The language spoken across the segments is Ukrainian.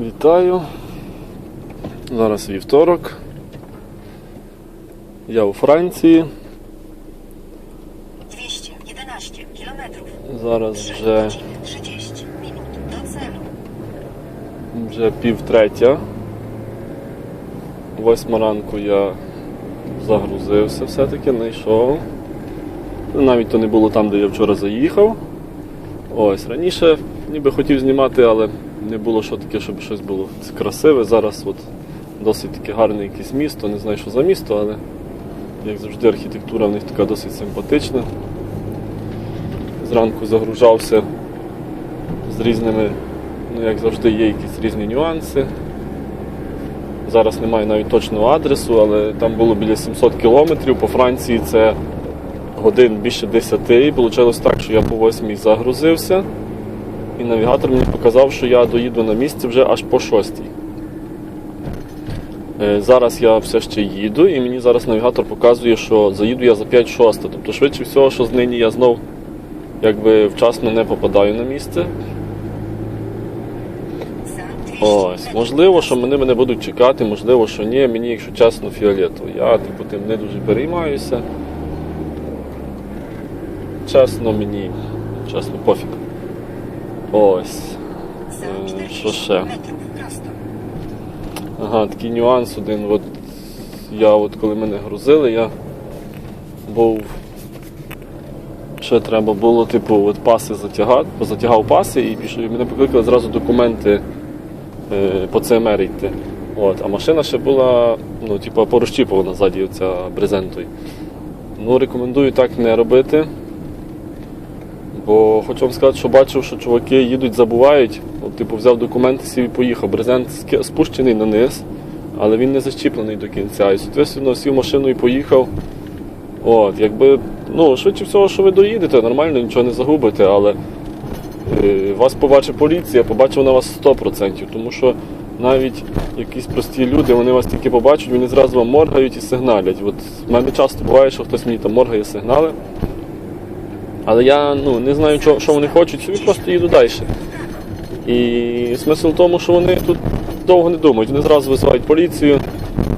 Вітаю. Зараз вівторок. Я у Франції. 211 kilometrów. Зараз вже, 30 minut do celu. вже пів третя. Восьма ранку я загрузився все-таки, знайшов. Навіть то не було там, де я вчора заїхав. Ось, раніше ніби хотів знімати, але не було що таке, щоб щось було красиве. Зараз от досить таке гарне якесь місто. Не знаю, що за місто, але як завжди архітектура в них така досить симпатична. Зранку загружався з різними, ну як завжди, є якісь різні нюанси. Зараз немає навіть точного адресу, але там було біля 700 кілометрів. По Франції це годин більше 10. І вийшло так, що я по 8 загрузився, і навігатор мені показав, що я доїду на місце вже аж по 6. Е, Зараз я все ще їду, і мені зараз навігатор показує, що заїду я за 5-6. Тобто, швидше всього, що з нині я знов якби вчасно не попадаю на місце. Ось, можливо, що мене мене будуть чекати, можливо, що ні. Мені, якщо чесно, фіолетово. Я типу тим не дуже переймаюся. Чесно, мені, чесно, пофіг. Ось. Za 40 Що ще? Ага, такий нюанс один. От я от коли мене грузили, я був. Ще треба було, типу, от паси затягати, позатягав паси і пішов. Мене покликали зразу документи е, по ЦМР йти. От, а машина ще була, ну, типу, порозчіпована ззаді брезентою. Ну, рекомендую так не робити. Бо хочу вам сказати, що бачив, що чуваки їдуть, забувають. От, типу, взяв документи сів і поїхав. Брезент спущений на низ, але він не защіплений до кінця. І, соответственно, сів машину і поїхав. От, якби, ну, швидше всього, що ви доїдете, нормально, нічого не загубите, але е, вас побачить поліція, побачить вона вас 100%. Тому що навіть якісь прості люди, вони вас тільки побачать, вони зразу вам моргають і сигналять. От в мене часто буває, що хтось мені там моргає сигнали. Але я ну, не знаю, що, що вони хочуть, собі просто їду далі. І смисл в тому, що вони тут довго не думають, вони зразу визивають поліцію.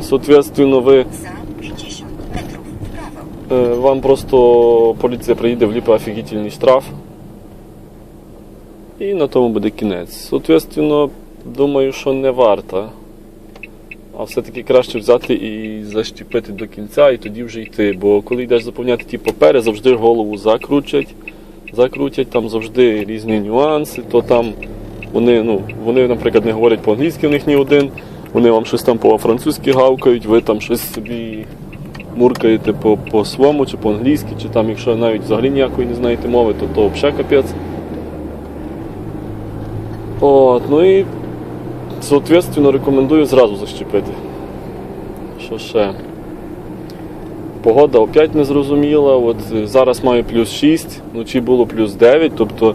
Соответственно, ви, Za 50 metrów w prawo. е, вам просто поліція приїде, вліпить офігітельний штраф. І на тому буде кінець. Соответственно, думаю, що не варто. А все-таки краще взяти і защепити до кінця, і тоді вже йти. Бо коли йдеш заповняти ті папери, завжди голову закручать. Закрутять, там завжди різні нюанси, то там вони, ну, вони, наприклад, не говорять по-англійськи в них ні один, вони вам щось там по-французьки гавкають, ви там щось собі муркаєте по, по своєму чи по-англійськи, чи там, якщо навіть взагалі ніякої не знаєте мови, то то взагалі капець. От, ну і соответственно рекомендую зразу защепити. Що ще? Погода опять незрозуміла. От е, зараз маю плюс 6, вночі було плюс 9, тобто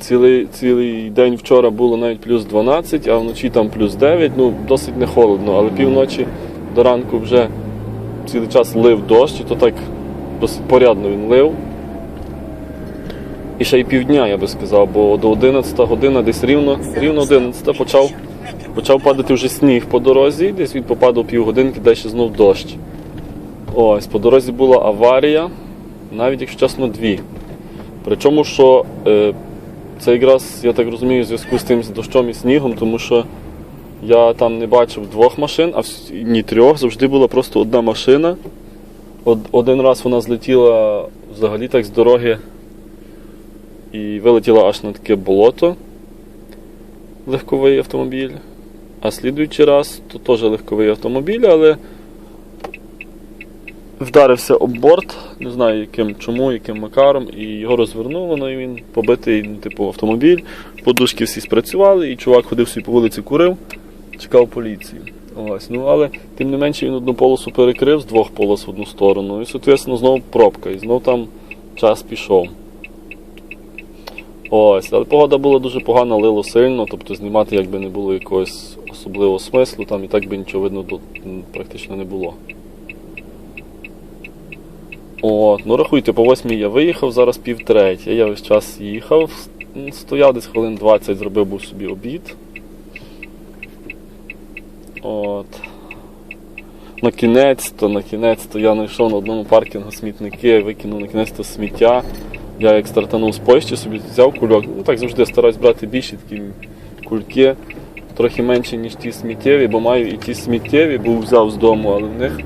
цілий, цілий день вчора було навіть плюс 12, а вночі там плюс 9, ну досить не холодно, але півночі до ранку вже цілий час лив дощ, і то так досить порядно він лив. І ще й півдня, я би сказав, бо до 11 година десь рівно, рівно 11 почав Почав падати вже сніг по дорозі, десь він попадав півгодинки, далі знов дощ. Ось, по дорозі була аварія, навіть якщо чесно, дві. Причому, що е, це якраз, я так розумію, в зв'язку з тим з дощом і снігом, тому що я там не бачив двох машин, а ні трьох, завжди була просто одна машина. Од, один раз вона злетіла взагалі так з дороги і вилетіла аж на таке болото легковий автомобіль. А слідуючий раз то теж легковий автомобіль, але вдарився об борт, не знаю яким чому, яким макаром, і його розвернуло, ну і він побитий, ну, типу, автомобіль. Подушки всі спрацювали, і чувак ходив собі по вулиці, курив, чекав поліції. Ось. Ну, але тим не менше він одну полосу перекрив з двох полос в одну сторону. І, соответственно, знову пробка, і знов там час пішов. Ось, але погода була дуже погана, лило сильно, тобто знімати якби не було якогось особливого смислу, там і так би нічого видно тут практично не було. От, ну рахуйте, по восьмій я виїхав, зараз пів третя. Я весь час їхав, Стояв десь хвилин 20, зробив був собі обід. От. На кінець, то на кінець то я знайшов на одному паркінгу смітники, викинув на кінець то сміття. Я як стартанув з Польщі, собі взяв кульок. Ну так завжди стараюсь брати більші такі кульки, трохи менші, ніж ті сміттєві, бо маю і ті сміттєві, бо взяв з дому, але в них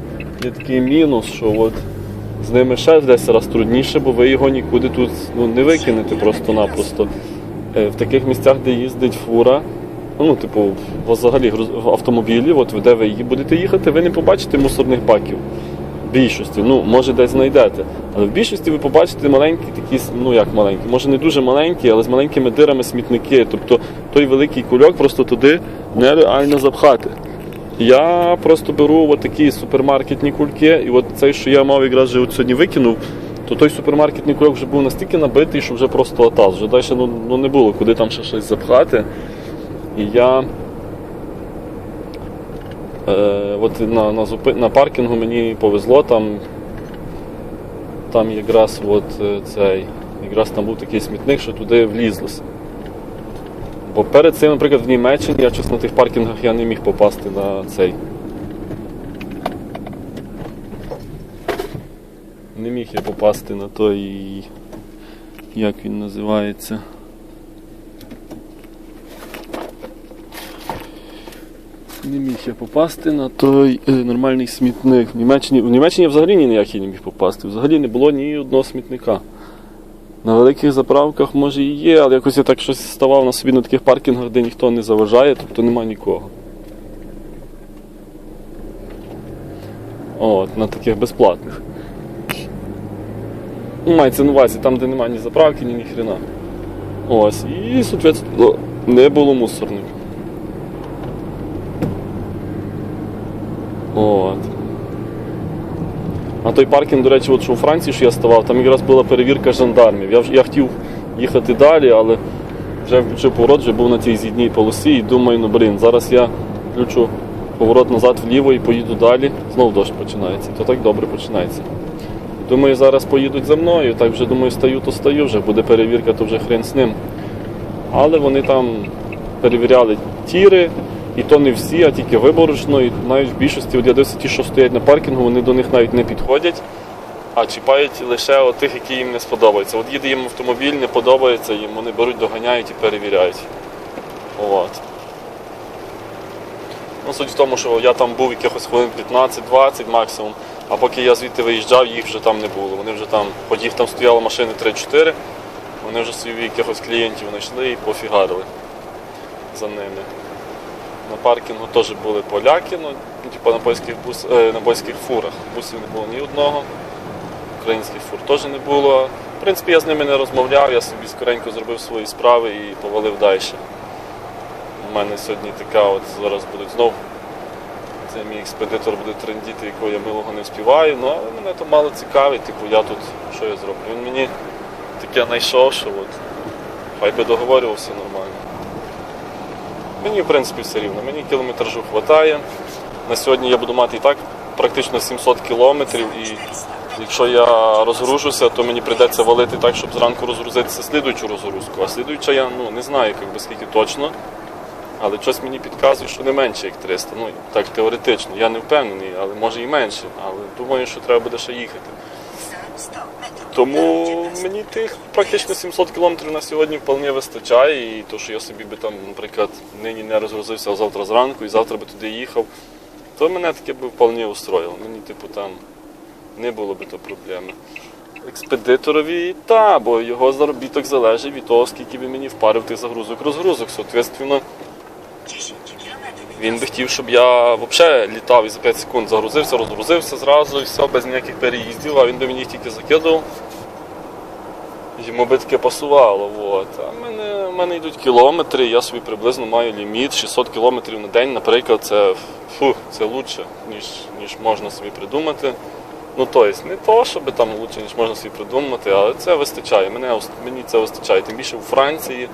є такий мінус, що от з ними ще десь раз трудніше, бо ви його нікуди тут ну, не викинете просто-напросто. Е, В таких місцях, де їздить фура, ну, типу, взагалі в автомобілі, от де ви будете їхати, ви не побачите мусорних баків. Більшості, ну, може десь знайдете. Але в більшості ви побачите маленькі такі, ну як маленькі, може не дуже маленькі, але з маленькими дирами смітники. Тобто той великий кульок просто туди нереально запхати. Я просто беру от такі супермаркетні кульки, і от цей, що я мав якраз вже сьогодні викинув, то той супермаркетний кульок вже був настільки набитий, що вже просто атас. Вже далі ну, ну, не було куди там ще щось запхати. І я е, от на, на, зупи... на паркінгу мені повезло там. Там якраз от е, цей, якраз там був такий смітник, що туди влізлося. Бо перед цим, наприклад, в Німеччині я щось на тих паркінгах я не міг попасти на цей. Не міг я попасти на той. Як він називається? Не міг я попасти на той е, нормальний смітник. В Німеччині, в Німеччині взагалі ні ніяк я не міг попасти. Взагалі не було ні одного смітника. На великих заправках може і є, але якось я так щось ставав на собі на таких паркінгах, де ніхто не заважає, тобто нема нікого. От, на таких безплатних. Ну, мається на увазі, там, де немає ні заправки, ні ніхрена. Ось. І, соответственно, не було мусорника. От. А той паркінг, до речі, от що у Франції, що я ставав, там якраз була перевірка жандармів. Я, я хотів їхати далі, але вже включив поворот, вже був на цій з'їдній полосі і думаю, ну блін, зараз я включу поворот назад вліво і поїду далі. Знову дощ починається. То так добре починається. Думаю, зараз поїдуть за мною, так вже думаю, стаю, то стаю, вже буде перевірка, то вже хрен з ним. Але вони там перевіряли тіри, і то не всі, а тільки виборочно. І навіть в більшості, от я дивився, ті, що стоять на паркінгу, вони до них навіть не підходять, а чіпають лише от тих, які їм не сподобаються. От їде їм автомобіль, не подобається, їм вони беруть, доганяють і перевіряють. От. Ну, суть в тому, що я там був якихось хвилин 15-20 максимум, а поки я звідти виїжджав, їх вже там не було. Вони вже там, хоч їх там стояло машини 3-4, вони вже собі якихось клієнтів знайшли і пофігарили за ними. На паркінгу теж були поляки, ну, типу на польських, бус, е, на польських фурах. Бусів не було ні одного, українських фур теж не було. В принципі, я з ними не розмовляв, я собі скоренько зробив свої справи і повалив далі. У мене сьогодні така, от зараз будуть знов. Це мій експедитор буде трендіти, якого я милого не співаю. Ну, але мене то мало цікавить, типу я тут, що я зроблю. Він мені таке знайшов, що от, хай би договорювався нормально. Мені, в принципі, все рівно. Мені кілометражу вистачає. На сьогодні я буду мати і так практично 700 кілометрів. І якщо я розгружуся, то мені прийдеться валити так, щоб зранку розгрузитися слідуючу розгрузку. А слідуюча я ну, не знаю, як би, скільки точно. Але щось мені підказує, що не менше, як 300. Ну, так теоретично. Я не впевнений, але може і менше. Але думаю, що треба буде ще їхати. Za 100 metrów. Тому мені тих практично 700 кілометрів на сьогодні вполне вистачає. І то, що я собі би там, наприклад, нині не розгрузився, а завтра зранку і завтра би туди їхав, то мене таке би вполне устроїло. Мені, типу, там не було би то проблеми. Експедиторові та, бо його заробіток залежить від того, скільки він мені впарив тих загрузок розгрузок. Соответственно, 10 kilometrów. Він би хотів, щоб я взагалі літав і за 5 секунд загрузився, розгрузився зразу і все, без ніяких переїздів, а він би мені їх тільки закидав. Йому би таке пасувало. От. А в мене, в мене йдуть кілометри, я собі приблизно маю ліміт 600 кілометрів на день, наприклад, це, фу, це лучше, ніж, ніж можна собі придумати. Ну, тобто, не то, щоб там лучше, ніж можна собі придумати, але це вистачає. Мене, мені це вистачає. Тим більше у Франції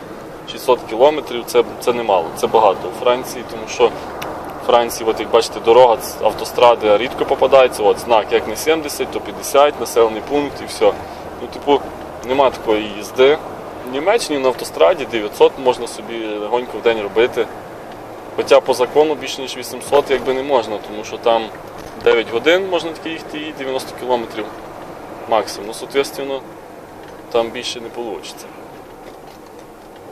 600 кілометрів це, це немало, це багато у Франції, тому що в Франції, от як бачите, дорога, автостради рідко попадається, от знак як не 70, то 50, населений пункт і все. Ну, типу, нема такої їзди. В Німеччині на автостраді 900 можна собі легонько в день робити. Хоча по закону більше ніж 800 якби не можна, тому що там 9 годин можна тільки їхати і 90 кілометрів максимум. Ну, соответственно, там більше не вийде.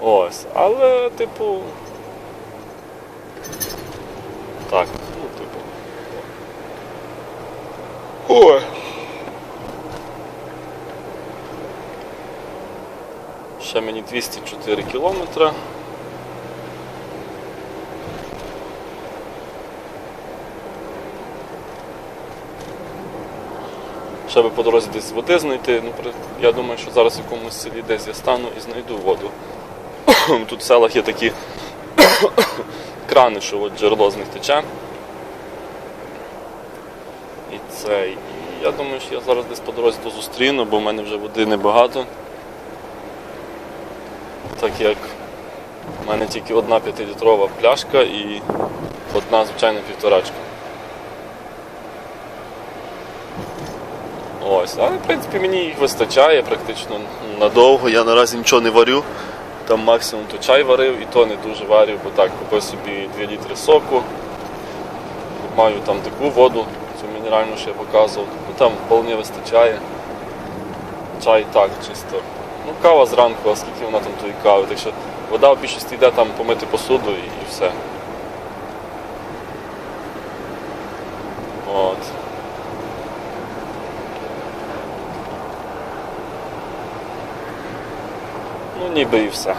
Ось. Але, типу. Так, ну, типу. Ой. Ще мені 204 кілометри. Ще би по дорозі десь води знайти. Ну, я думаю, що зараз в якомусь селі десь я стану і знайду воду. Тут в селах є такі крани, що от джерело з них тече. І це. І я думаю, що я зараз десь по дорозі то зустріну, бо в мене вже води небагато. Так як в мене тільки одна 5-літрова пляшка і одна звичайна півторачка. Ось, але в принципі мені їх вистачає практично надовго. Я наразі нічого не варю. Там максимум то чай варив і то не дуже варив, бо так купив собі 2 літри соку. Маю там таку воду, цю мінеральну, що я показував. Ну там вполне вистачає. Чай так, чисто. Ну, кава зранку, а скільки вона там тої кави. Так що вода в більшості йде там помити посуду і, і все. От. Ну ніби і все.